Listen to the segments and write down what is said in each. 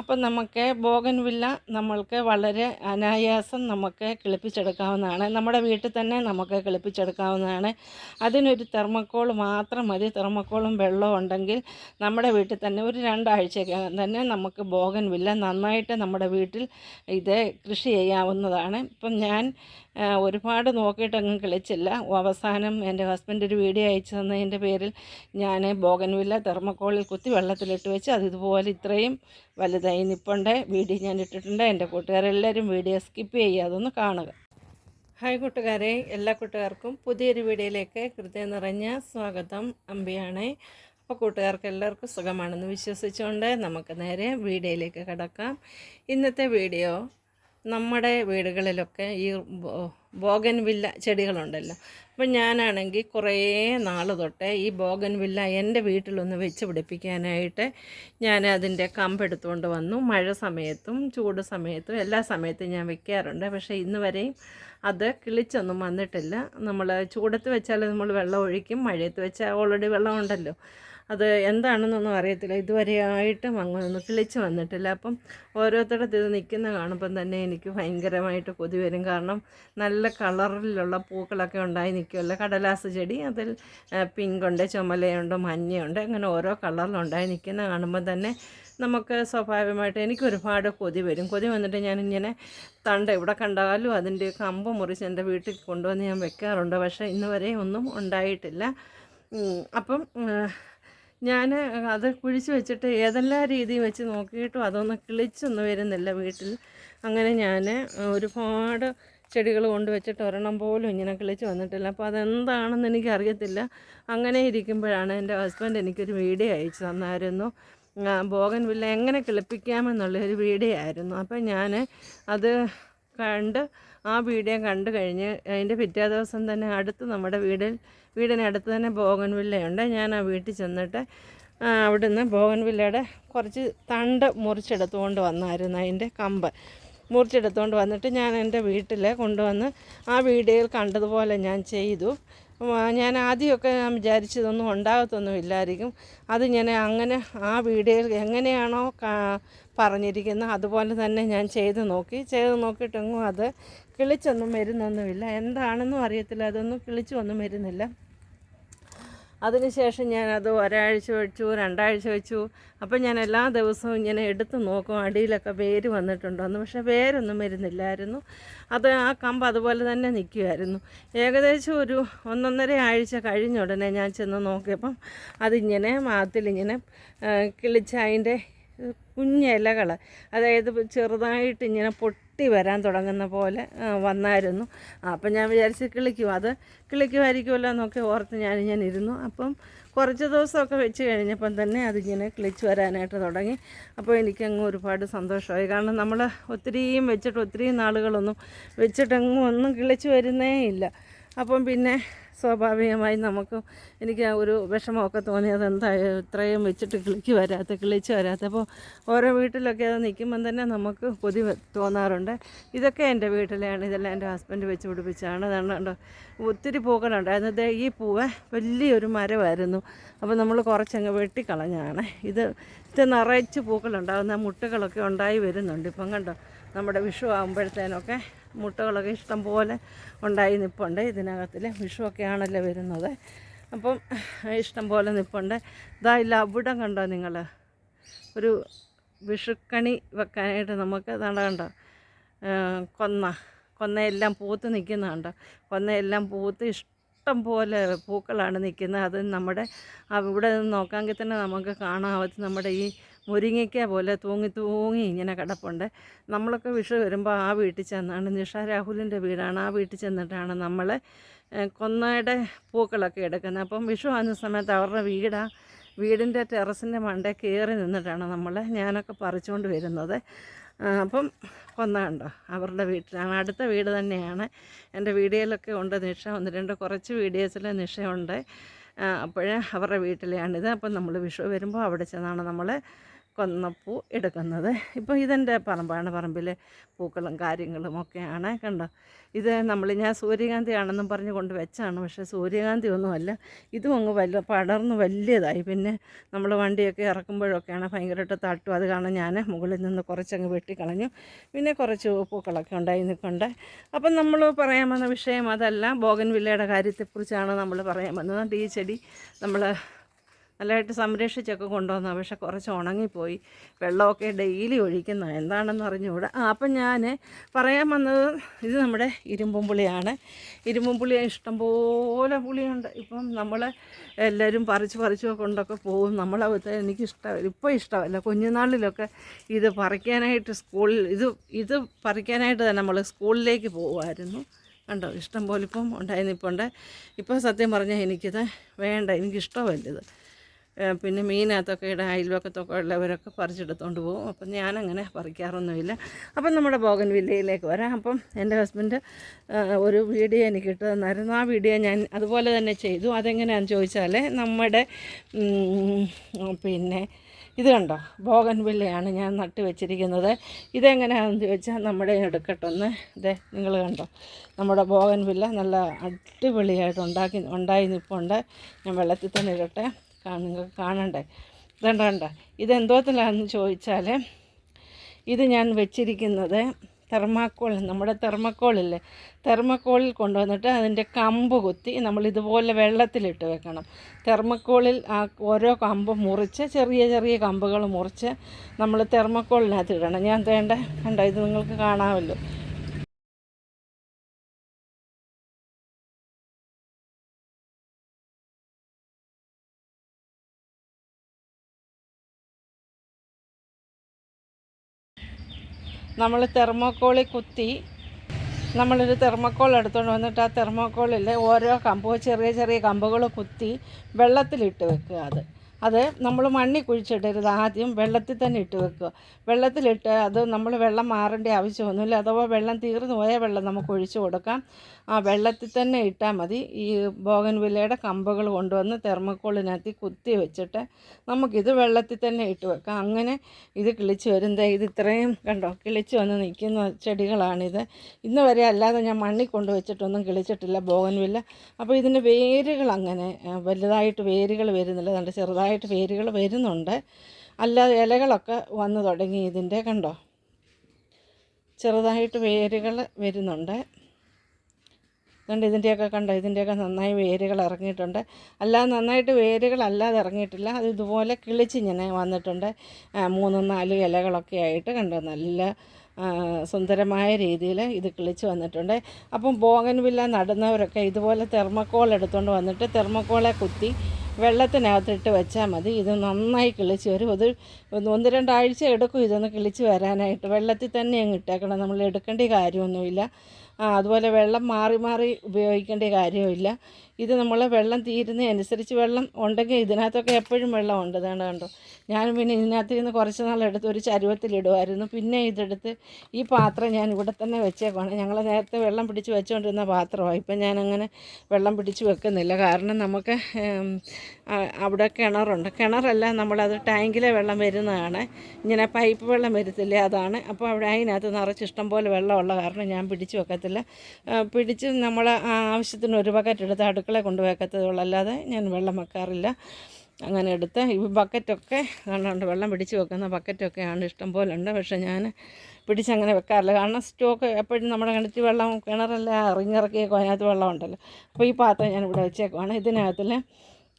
അപ്പം നമുക്ക് ബോഗൻവില്ല നമ്മൾക്ക് വളരെ അനായാസം നമുക്ക് കിളിപ്പിച്ചെടുക്കാവുന്നതാണ്. നമ്മുടെ വീട്ടിൽ തന്നെ നമുക്ക് കിളിപ്പിച്ചെടുക്കാവുന്നതാണ്. അതിനൊരു തെർമക്കോൾ മാത്രം മതി. തെർമക്കോളും വെള്ളവും ഉണ്ടെങ്കിൽ നമ്മുടെ വീട്ടിൽ തന്നെ ഒരു രണ്ടാഴ്ചക്കകം തന്നെ നമുക്ക് ബോഗൻവില്ല നന്നായിട്ട് നമ്മുടെ വീട്ടിൽ ഇത് കൃഷി ചെയ്യാവുന്നതാണ്. ഇപ്പം ഞാൻ ഒരുപാട് നോക്കിയിട്ടൊന്നും കിളിച്ചില്ല. അവസാനം എന്റെ ഹസ്ബൻഡ് ഒരു വീഡിയോ അയച്ചു തന്നതിന്റെ പേരിൽ ഞാൻ ബോഗൻവില്ല തെർമക്കോളിൽ കുത്തി വെള്ളത്തിലിട്ട് വെച്ച് അത് ഇതുപോലെ ഇത്രയും വലുതായി നിപ്പുണ്ട് വീഡിയോ ഞാൻ ഇട്ടിട്ടുണ്ട്. എന്റെ കൂട്ടുകാരെല്ലാവരും വീഡിയോ സ്കിപ്പ് ചെയ്യുക അതൊന്ന് കാണുക. ഹായ് കൂട്ടുകാരെ എല്ലാ കൂട്ടുകാർക്കും പുതിയൊരു വീഡിയോയിലേക്ക് ഹൃദയം നിറഞ്ഞ സ്വാഗതം. അമ്പിയാണ്. അപ്പോൾ കൂട്ടുകാർക്ക് എല്ലാവർക്കും സുഖമാണെന്ന് വിശ്വസിച്ചുകൊണ്ട് നമുക്ക് നേരെ വീഡിയോയിലേക്ക് കിടക്കാം. ഇന്നത്തെ വീഡിയോ നമ്മുടെ വീടുകളിലൊക്കെ ഈ ബോഗൻ ബോഗൻവില്ല ചെടികളുണ്ടല്ലോ. അപ്പം ഞാനാണെങ്കിൽ കുറേ നാൾ തൊട്ടേ ഈ ബോഗൻവില്ല എന്റെ വീട്ടിലൊന്ന് വെച്ച് പിടിപ്പിക്കാനായിട്ട് ഞാൻ അതിന്റെ കമ്പെടുത്തുകൊണ്ട് വന്നു. മഴ സമയത്തും ചൂട് സമയത്തും എല്ലാ സമയത്തും ഞാൻ വെക്കാറുണ്ട്. പക്ഷേ ഇന്ന് വരെയും അത് കിളിച്ചൊന്നും വന്നിട്ടില്ല. നമ്മൾ ചൂടത്ത് വെച്ചാൽ നമ്മൾ വെള്ളം ഒഴിക്കും മഴയത്ത് വെച്ചാൽ ഓൾറെഡി വെള്ളം ഉണ്ടല്ലോ അത് എന്താണെന്നൊന്നും അറിയത്തില്ല. ഇതുവരെയായിട്ടും അങ്ങനൊന്നും കിളിച്ച് വന്നിട്ടില്ല. അപ്പം ഓരോരുത്തരുടെ ഇത് നിൽക്കുന്ന കാണുമ്പം തന്നെ എനിക്ക് ഭയങ്കരമായിട്ട് കൊതി വരും. കാരണം നല്ല കളറിലുള്ള പൂക്കളൊക്കെ ഉണ്ടായി നിൽക്കുമല്ലോ കടലാസ് ചെടി അതിൽ പിങ്കുണ്ട് ചുമലയുണ്ട് മഞ്ഞയുണ്ട് അങ്ങനെ ഓരോ കളറിലുണ്ടായി നിൽക്കുന്ന കാണുമ്പോൾ തന്നെ നമുക്ക് സ്വാഭാവികമായിട്ട് എനിക്ക് ഒരുപാട് കൊതി വരും. കൊതി വന്നിട്ട് ഞാനിങ്ങനെ തണ്ട് എവിടെ കണ്ടാലും അതിന്റെ കമ്പ് മുറിച്ച് എന്റെ വീട്ടിൽ കൊണ്ടുവന്ന് ഞാൻ വെക്കാറുണ്ട്. പക്ഷേ ഇന്ന് വരെ ഒന്നും ഉണ്ടായിട്ടില്ല. അപ്പം ഞാൻ അത് കുഴിച്ച് വെച്ചിട്ട് ഏതെല്ലാം രീതി വെച്ച് നോക്കിയിട്ടും അതൊന്നും കിളിച്ചൊന്നും വരുന്നില്ല വീട്ടിൽ. അങ്ങനെ ഞാൻ ഒരുപാട് ചെടികൾ കൊണ്ട് വെച്ചിട്ട് ഒരെണ്ണം പോലും ഇങ്ങനെ കിളിച്ച് വന്നിട്ടില്ല. അപ്പോൾ അതെന്താണെന്ന് എനിക്കറിയത്തില്ല. അങ്ങനെ ഇരിക്കുമ്പോഴാണ് എന്റെ ഹസ്ബൻഡ് എനിക്കൊരു വീഡിയോ അയച്ചു തന്നായിരുന്നു. ബോഗൻ വില്ല എങ്ങനെ കിളിപ്പിക്കാമെന്നുള്ളൊരു വീഡിയോ ആയിരുന്നു. അപ്പോൾ ഞാൻ അത് കണ്ട് ആ വീഡിയോ കണ്ടു കഴിഞ്ഞ് അതിന്റെ പിറ്റേ ദിവസം തന്നെ അടുത്ത് നമ്മുടെ വീടിൽ വീടിനടുത്ത് തന്നെ ബോഗൻവില്ലയുണ്ട് ഞാൻ ആ വീട്ടിൽ ചെന്നിട്ട് അവിടുന്ന് ബോഗൻവില്ലയുടെ കുറച്ച് തണ്ട് മുറിച്ചെടുത്തുകൊണ്ട് വന്നായിരുന്നു അതിന്റെ കമ്പ്. മുറിച്ചെടുത്തുകൊണ്ട് വന്നിട്ട് ഞാൻ എന്റെ വീട്ടിൽ കൊണ്ടുവന്ന് ആ വീഡിയോയിൽ കണ്ടതുപോലെ ഞാൻ ചെയ്തു. ഞാൻ ആദ്യമൊക്കെ ഞാൻ വിചാരിച്ചതൊന്നും ഉണ്ടാകത്തൊന്നുമില്ലായിരിക്കും. അത് ഞാൻ അങ്ങനെ ആ വീഡിയോയിൽ എങ്ങനെയാണോ പറഞ്ഞിരിക്കുന്നത് അതുപോലെ തന്നെ ഞാൻ ചെയ്ത് നോക്കി. ചെയ്ത് നോക്കിയിട്ടെങ്ങും അത് കിളിച്ചൊന്നും വരുന്നൊന്നുമില്ല. എന്താണെന്നും അറിയത്തില്ല. അതൊന്നും കിളിച്ചൊന്നും വരുന്നില്ല. അതിനുശേഷം ഞാനത് ഒരാഴ്ച വെച്ചു രണ്ടാഴ്ച വെച്ചു. അപ്പം ഞാൻ എല്ലാ ദിവസവും ഇങ്ങനെ എടുത്ത് നോക്കും. അടിയിലൊക്കെ വേര് വന്നിട്ടുണ്ടോയെന്ന് പക്ഷേ വേരൊന്നും വരുന്നില്ലായിരുന്നു. അത് ആ കമ്പ് അതുപോലെ തന്നെ നിൽക്കുമായിരുന്നു ഏകദേശം ഒരു ഒന്നൊന്നര ആഴ്ച കഴിഞ്ഞ ഉടനെ ഞാൻ ചെന്ന് നോക്കിയപ്പം അതിങ്ങനെ മാത്തിലിങ്ങനെ കിളിച്ച് അതിന്റെ കുഞ്ഞിലകൾ അതായത് ചെറുതായിട്ട് ഇങ്ങനെ പൊട്ടി വരാൻ തുടങ്ങുന്ന പോലെ വന്നായിരുന്നു. അപ്പം ഞാൻ വിചാരിച്ച് കിളിക്കും അത് കിളിക്കുമായിരിക്കുമല്ലോ എന്നൊക്കെ ഓർത്ത് ഞാൻ ഞാൻ ഇരുന്നു. അപ്പം കുറച്ച് ദിവസമൊക്കെ വെച്ച് കഴിഞ്ഞപ്പം തന്നെ അതിങ്ങനെ കിളിച്ച് വരാനായിട്ട് തുടങ്ങി. അപ്പോൾ എനിക്കങ്ങ് ഒരുപാട് സന്തോഷമായി. കാരണം നമ്മൾ ഒത്തിരിയും വെച്ചിട്ട് ഒത്തിരിയും നാളുകളൊന്നും വെച്ചിട്ടങ്ങും ഒന്നും കിളിച്ച് വരുന്നേ ഇല്ല. അപ്പം പിന്നെ സ്വാഭാവികമായി നമുക്ക് എനിക്ക് ഒരു വിഷമമൊക്കെ തോന്നി എന്താ ഇത്രയും വെച്ചിട്ട് കിളിക്ക് വരാത്ത കിളിച്ച് വരാത്ത. അപ്പോൾ ഓരോ വീട്ടിലൊക്കെ അത് നിൽക്കുമ്പം തന്നെ നമുക്ക് കൊതി തോന്നാറുണ്ട്. ഇതൊക്കെ എന്റെ വീട്ടിലെയാണ് ഇതെല്ലാം എന്റെ ഹസ്ബൻഡ് വെച്ച് പിടിപ്പിച്ചാണ് അതുകൊണ്ട് ഒത്തിരി പൂക്കളുണ്ട് ദേ ഈ പൂവ് വലിയൊരു മരമായിരുന്നു. അപ്പോൾ നമ്മൾ കുറച്ചങ്ങ് വെട്ടിക്കളഞ്ഞാണ് ഇത് ഇത് നിറച്ച് പൂക്കളുണ്ടാകുന്ന മുട്ടുകളൊക്കെ ഉണ്ടായി വരുന്നുണ്ട്. ഇപ്പം കണ്ടോ നമ്മുടെ വിഷു ആകുമ്പോഴത്തേനൊക്കെ മുട്ടകളൊക്കെ ഇഷ്ടം പോലെ ഉണ്ടായി നിൽപ്പുണ്ട് ഇതിനകത്തിൽ വിഷുവൊക്കെ ആണല്ലോ വരുന്നത്. അപ്പം ഇഷ്ടം പോലെ നിൽപ്പുണ്ട് ഇതാ ഇല്ല അവിടം കണ്ടോ നിങ്ങൾ? ഒരു വിഷുക്കണി വെക്കാനായിട്ട് നമുക്ക് നട കണ്ടോ? കൊന്ന കൊന്നയെല്ലാം പൂത്ത് നിൽക്കുന്ന കണ്ടോ? കൊന്നയെല്ലാം പൂത്ത് ഇഷ്ടം പോലെ പൂക്കളാണ് നിൽക്കുന്നത്. അത് നമ്മുടെ അവിടെ നിന്ന് നോക്കാമെങ്കിൽ തന്നെ നമുക്ക് കാണാവത്ത് നമ്മുടെ ഈ മുരിങ്ങയ്ക്ക പോലെ തൂങ്ങി തൂങ്ങി ഇങ്ങനെ കിടപ്പുണ്ട്. നമ്മളൊക്കെ വിഷു വരുമ്പോൾ ആ വീട്ടിൽ ചെന്നാണ് നിഷ രാഹുലിന്റെ വീടാണ്. ആ വീട്ടിൽ ചെന്നിട്ടാണ് നമ്മൾ കൊന്നയുടെ പൂക്കളൊക്കെ എടുക്കുന്നത്. അപ്പം വിഷു ആകുന്ന സമയത്ത് അവരുടെ വീടാണ് വീടിന്റെ ടെറസിന്റെ മണ്ടേ കയറി നിന്നിട്ടാണ് നമ്മൾ ഞാനൊക്കെ പറിച്ചുകൊണ്ട് വരുന്നത്. അപ്പം കൊന്ന കണ്ടോ അവരുടെ വീട്ടിലാണ് അടുത്ത വീട് തന്നെയാണ്. എന്റെ വീഡിയോയിലൊക്കെ ഉണ്ട് നിഷ. ഒന്ന് രണ്ട് കുറച്ച് വീഡിയോസിൽ നിഷയുണ്ട്. അപ്പോഴേ അവരുടെ വീട്ടിലെയാണിത് അപ്പം നമ്മൾ വിഷു വരുമ്പോൾ അവിടെ ചെന്നാണ് നമ്മൾ കൊന്നപ്പൂ എടുക്കുന്നത്. ഇപ്പോൾ ഇതെന്റെ പറമ്പാണ്. പറമ്പിൽ പൂക്കളും കാര്യങ്ങളും ഒക്കെയാണ് കണ്ടോ. ഇത് നമ്മൾ ഞാൻ സൂര്യകാന്തി ആണെന്നും പറഞ്ഞ് കൊണ്ട് വെച്ചാണ്. പക്ഷേ സൂര്യകാന്തി ഒന്നുമല്ല ഇതും അങ്ങ് വല്ല പടർന്ന് വലിയതായി. പിന്നെ നമ്മൾ വണ്ടിയൊക്കെ ഇറക്കുമ്പോഴൊക്കെയാണ് ഭയങ്കരമായിട്ട് തട്ടും. അത് കാരണം ഞാൻ മുകളിൽ നിന്ന് കുറച്ചങ്ങ് വെട്ടിക്കളഞ്ഞു. പിന്നെ കുറച്ച് പൂക്കളൊക്കെ ഉണ്ടായി നിൽക്കണ്ട അപ്പം നമ്മൾ പറയാൻ വന്ന വിഷയം അതല്ല. ബോഗൻ വില്ലയുടെ കാര്യത്തെക്കുറിച്ചാണ് നമ്മൾ പറയാൻ വന്നത്. ഈ ചെടി നമ്മൾ നല്ലതായിട്ട് സംരക്ഷിച്ചൊക്കെ കൊണ്ടുവന്ന. പക്ഷെ കുറച്ച് ഉണങ്ങിപ്പോയി. വെള്ളമൊക്കെ ഡെയിലി ഒഴിക്കുന്ന എന്താണെന്ന് അറിഞ്ഞുകൂടെ. ആ അപ്പം ഞാൻ പറയാൻ വന്നത് ഇത് നമ്മുടെ ഇരുമ്പും പുളിയാണ്. ഇരുമ്പും പുളി ഇഷ്ടംപോലെ പുളിയുണ്ട്. ഇപ്പം നമ്മൾ എല്ലാവരും പറിച്ച് പറിച്ച് കൊണ്ടൊക്കെ പോകും. നമ്മളത് എനിക്കിഷ്ടം ഇപ്പോൾ ഇഷ്ടമല്ല. കുഞ്ഞുനാളിലൊക്കെ ഇത് പറിക്കാനായിട്ട് സ്കൂളിൽ ഇത് ഇത് പറിക്കാനായിട്ട് തന്നെ നമ്മൾ സ്കൂളിലേക്ക് പോകുമായിരുന്നു. കണ്ടോ? ഇഷ്ടം പോലെ ഇപ്പം ഉണ്ടായി നിൽപ്പുണ്ട് ഇപ്പോൾ സത്യം പറഞ്ഞാൽ എനിക്കിത് വേണ്ട. എനിക്കിഷ്ടമല്ല ഇത്. പിന്നെ മീനകത്തൊക്കെ ഇട അയൽവക്കത്തൊക്കെ ഉള്ളവരൊക്കെ പറിച്ചെടുത്തോണ്ട് പോകും. അപ്പം ഞാനങ്ങനെ പറിക്കാറൊന്നുമില്ല. അപ്പം നമ്മുടെ ബോഗൻ വില്ലയിലേക്ക് വരാം. അപ്പം എന്റെ ഹസ്ബൻഡ് ഒരു വീഡിയോ എനിക്ക് ഇട്ട് തന്നായിരുന്നു ആ വീഡിയോ ഞാൻ അതുപോലെ തന്നെ ചെയ്തു. അതെങ്ങനെയാണെന്ന് ചോദിച്ചാൽ നമ്മുടെ പിന്നെ ഇത് കണ്ടോ? ബോഗൻ വില്ലയാണ് ഞാൻ നട്ട് വെച്ചിരിക്കുന്നത്. ഇതെങ്ങനെയാണെന്ന് ചോദിച്ചാൽ നമ്മുടെ എടുക്കട്ടൊന്ന്. ഇതേ നിങ്ങൾ കണ്ടോ? നമ്മുടെ ബോഗൻ വില്ല നല്ല അടിപൊളിയായിട്ട് ഉണ്ടാക്കി ഉണ്ടായി നിൽപ്പുണ്ട് ഞാൻ വെള്ളത്തിൽ തന്നെ ഇടട്ടെ. കാണുക കാണണ്ടേ? ഇതണ്ട കണ്ട? ഇതെന്തോത്തിലാണെന്ന് ചോദിച്ചാൽ ഇത് ഞാൻ വെച്ചിരിക്കുന്നത് തെർമാക്കോൾ നമ്മുടെ തെർമക്കോളില്ലേ? തെർമക്കോളിൽ കൊണ്ടുവന്നിട്ട് അതിന്റെ കമ്പ് കുത്തി നമ്മൾ ഇതുപോലെ വെള്ളത്തിലിട്ട് വെക്കണം. തെർമക്കോളിൽ ആ ഓരോ കമ്പ് മുറിച്ച് ചെറിയ ചെറിയ കമ്പുകൾ മുറിച്ച് നമ്മൾ തെർമക്കോളിനകത്ത് ഇടണം. ഞാൻ വേണ്ട കണ്ടോ ഇത് നിങ്ങൾക്ക് കാണാമല്ലോ. നമ്മൾ തെർമോക്കോളിൽ കുത്തി നമ്മളൊരു തെർമോക്കോൾ എടുത്തുകൊണ്ട് വന്നിട്ട് ആ തെർമോക്കോളിൽ ഓരോ കമ്പ് ചെറിയ ചെറിയ കമ്പുകൾ കുത്തി വെള്ളത്തിലിട്ട് വെക്കുക അത്. അത് നമ്മൾ മണ്ണിൽ കുഴിച്ചിടരുത്. ആദ്യം വെള്ളത്തിൽ തന്നെ ഇട്ട് വെക്കുക. വെള്ളത്തിലിട്ട് അത് നമ്മൾ വെള്ളം മാറേണ്ട ആവശ്യമൊന്നുമില്ല. അഥവാ വെള്ളം തീർന്നു പോയ വെള്ളം നമുക്ക് ഒഴിച്ചു കൊടുക്കാം. ആ വെള്ളത്തിൽ തന്നെ ഇട്ടാൽ മതി. ഈ ബോഗൻവില്ലയുടെ കമ്പുകൾ കൊണ്ടുവന്ന് തെർമക്കോളിനകത്ത് കുത്തി വെച്ചിട്ട് നമുക്കിത് വെള്ളത്തിൽ തന്നെ ഇട്ട് വെക്കാം. അങ്ങനെ ഇത് കിളിച്ച് വരും. ദേ ഇത് ഇത്രയും കണ്ടോ? കിളിച്ച് വന്ന് നിൽക്കുന്ന ചെടികളാണിത്. ഇന്ന് വരെ അല്ലാതെ ഞാൻ മണ്ണിൽ കൊണ്ട് വെച്ചിട്ടൊന്നും കിളിച്ചിട്ടില്ല ബോഗൻവില്ല. അപ്പോൾ ഇതിന്റെ വേരുകൾ അങ്ങനെ വലുതായിട്ട് വേരുകൾ വരുന്നില്ല. നല്ല ചെറുതായിട്ട് വേരുകൾ വരുന്നുണ്ട്. അല്ലാതെ ഇലകളൊക്കെ വന്നു തുടങ്ങി ഇതിന്റെ കണ്ടോ? ചെറുതായിട്ട് വേരുകൾ വരുന്നുണ്ട്. കണ്ട് ഇതിന്റെയൊക്കെ കണ്ടോ? ഇതിന്റെയൊക്കെ നന്നായി വേരുകൾ ഇറങ്ങിയിട്ടുണ്ട്. അല്ലാതെ നന്നായിട്ട് വേരുകൾ അല്ലാതെ ഇറങ്ങിയിട്ടില്ല. അത് ഇതുപോലെ കിളിച്ചിങ്ങനെ വന്നിട്ടുണ്ട്. മൂന്ന് നാലും ഇലകളൊക്കെ ആയിട്ട് കണ്ടോ? നല്ല സുന്ദരമായ രീതിയിൽ ഇത് കിളിച്ച് വന്നിട്ടുണ്ട്. അപ്പം ബോഗൻവില്ല നടുന്നവരൊക്കെ ഇതുപോലെ തെർമക്കോൾ എടുത്തുകൊണ്ട് വന്നിട്ട് തെർമക്കോളെ കുത്തി വെള്ളത്തിനകത്തിട്ട് വെച്ചാൽ മതി. ഇത് നന്നായി കിളിച്ച് വരും. അത് ഒന്ന് രണ്ടാഴ്ച എടുക്കും ഇതൊന്ന് കിളിച്ച് വരാനായിട്ട്. വെള്ളത്തിൽ തന്നെ അങ്ങ് ഇട്ടേക്കണം. നമ്മൾ എടുക്കേണ്ട കാര്യമൊന്നുമില്ല. അതുപോലെ വെള്ളം മാറി മാറി ഉപയോഗിക്കേണ്ട കാര്യമില്ല ഇത് നമ്മൾ വെള്ളം തീരുന്നതനുസരിച്ച് വെള്ളം ഉണ്ടെങ്കിൽ ഇതിനകത്തൊക്കെ എപ്പോഴും വെള്ളം ഉണ്ട് കണ്ടോ? ഞാൻ പിന്നെ ഇതിനകത്ത് നിന്ന് കുറച്ച് നാളെടുത്ത് ഒരു ചരുവത്തിലിടുമായിരുന്നു പിന്നെ ഇതെടുത്ത് ഈ പാത്രം ഞാൻ ഇവിടെ തന്നെ വെച്ചേക്കാണ് ഞങ്ങൾ നേരത്തെ വെള്ളം പിടിച്ച് വെച്ചുകൊണ്ടിരുന്ന പാത്രമാണ് ഇപ്പം ഞാനങ്ങനെ വെള്ളം പിടിച്ച് വെക്കുന്നില്ല. കാരണം നമുക്ക് അവിടെ കിണറുണ്ട്. കിണറല്ല നമ്മളത് ടാങ്കിലെ വെള്ളം വരുന്നതാണ്. ഇങ്ങനെ പൈപ്പ് വെള്ളം വരത്തില്ലേ? അതാണ്. അപ്പോൾ അവിടെ അതിനകത്ത് നിറച്ച് ഇഷ്ടം പോലെ വെള്ളമുള്ള കാരണം ഞാൻ പിടിച്ച് വെക്കത്തില്ല. ആ, പിടിച്ച് നമ്മൾ ആവശ്യത്തിന് ഒരു ബക്കറ്റ് എടുത്ത് അടുക്കള കൊണ്ട് വെക്കത്തേ അല്ലാതെ ഞാൻ വെള്ളം വെക്കാറില്ല. അങ്ങനെ എടുത്ത് ഈ ബക്കറ്റൊക്കെ കണ്ടുകൊണ്ട് വെള്ളം പിടിച്ച് വെക്കുന്ന ബക്കറ്റൊക്കെയാണ് ഇഷ്ടം പോലെ ഉണ്ട് പക്ഷേ ഞാൻ പിടിച്ച് അങ്ങനെ വെക്കാറില്ല. കാരണം സ്റ്റോക്ക് എപ്പോഴും നമ്മുടെ കിണറ്റിൽ വെള്ളം കിണറല്ല ഇറങ്ങിറക്കിയൊക്കെ അതിനകത്ത് വെള്ളം ഉണ്ടല്ലോ അപ്പോൾ ഈ പാത്രം ഞാൻ ഇവിടെ വെച്ചേക്കുവാണ്. ഇതിനകത്തിൽ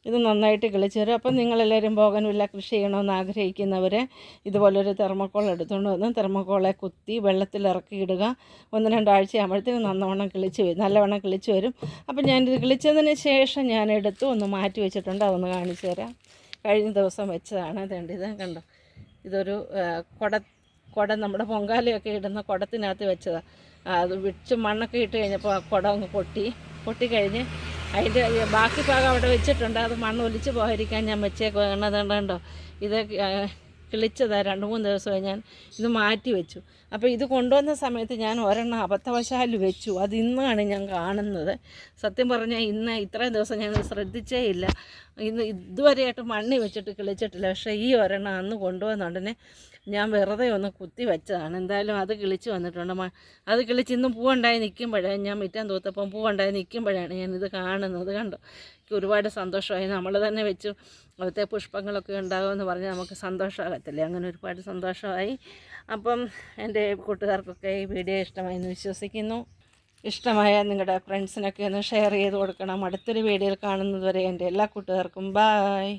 ഇത് നന്നായിട്ട് കിളിച്ചേരും. അപ്പം നിങ്ങളെല്ലാവരും പോകാനുമില്ല കൃഷി ചെയ്യണമെന്ന് ആഗ്രഹിക്കുന്നവർ ഇതുപോലൊരു തെർമക്കോൾ എടുത്തുകൊണ്ട് വന്ന് തെർമക്കോളെ കുത്തി വെള്ളത്തിൽ ഇറക്കി ഇടുക. ഒന്ന് രണ്ടാഴ്ച ആകുമ്പോഴത്തേക്കും നന്നവണ്ണം കിളിച്ച് വരും നല്ലവണ്ണം കിളിച്ച് വരും. അപ്പം ഞാനിത് കിളിച്ചതിന് ശേഷം ഞാൻ എടുത്തു ഒന്ന് മാറ്റി വെച്ചിട്ടുണ്ട് അതൊന്ന് കാണിച്ചു തരാം. കഴിഞ്ഞ ദിവസം വെച്ചതാണ് അതേണ്ട ഇത് കണ്ടോ? ഇതൊരു കുട കുട നമ്മുടെ പൊങ്കാലയൊക്കെ ഇടുന്ന കുടത്തിനകത്ത് വെച്ചതാണ് അത് വിട്ട് മണ്ണൊക്കെ ഇട്ട് കഴിഞ്ഞപ്പോൾ ആ കുടം അങ്ങ് പൊട്ടി പൊട്ടിക്കഴിഞ്ഞ് അതിന്റെ ബാക്കി ഭാഗം അവിടെ വെച്ചിട്ടുണ്ട്. അത് മണ്ണ് ഒലിച്ച് പോകാതിരിക്കാൻ ഞാൻ വെച്ചേക്കുന്നത് കണ്ടോ ഇത് കിളിച്ചതാണ് രണ്ട് മൂന്ന് ദിവസമായി ഞാൻ ഇത് മാറ്റി വെച്ചു. അപ്പോൾ ഇത് കൊണ്ടുവന്ന സമയത്ത് ഞാൻ ഒരെണ്ണം അബദ്ധവശാൽ വെച്ചു. അത് ഇന്നാണ് ഞാൻ കാണുന്നത്. സത്യം പറഞ്ഞാൽ ഇന്ന് ഇത്രയും ദിവസം ഞാൻ ശ്രദ്ധിച്ചേ ഇല്ല. ഇന്ന് ഇതുവരെയായിട്ട് മണ്ണി വെച്ചിട്ട് കിളിച്ചിട്ടില്ല. പക്ഷേ ഈ ഒരെണ്ണം അന്ന് കൊണ്ടുവന്ന ഉടനെ ഞാൻ വെറുതെ ഒന്ന് കുത്തി വെച്ചതാണ്. എന്തായാലും അത് കിളിച്ച് വന്നിട്ടുണ്ട്. അത് കിളിച്ച് ഇന്ന് പൂവുണ്ടായി നിൽക്കുമ്പോഴേ ഞാൻ മിറ്റം തൂത്തപ്പം പൂവുണ്ടായി നിൽക്കുമ്പോഴാണ് ഞാനിത് കാണുന്നത് കണ്ടോ? എനിക്ക് ഒരുപാട് സന്തോഷമായി. നമ്മൾ തന്നെ വെച്ചു അവിടുത്തെ പുഷ്പങ്ങളൊക്കെ ഉണ്ടാകുമെന്ന് പറഞ്ഞാൽ നമുക്ക് സന്തോഷമാകത്തില്ലേ? അങ്ങനെ ഒരുപാട് സന്തോഷമായി. അപ്പം എന്റെ കൂട്ടുകാർക്കൊക്കെ ഈ വീഡിയോ ഇഷ്ടമായി എന്ന് വിശ്വസിക്കുന്നു. ഇഷ്ടമായ നിങ്ങളുടെ ഫ്രണ്ട്സിനൊക്കെ ഒന്ന് ഷെയർ ചെയ്ത് കൊടുക്കണം. അടുത്തൊരു വീഡിയോയിൽ കാണുന്നതുവരെ എന്റെ എല്ലാ കൂട്ടുകാർക്കും ബായ്.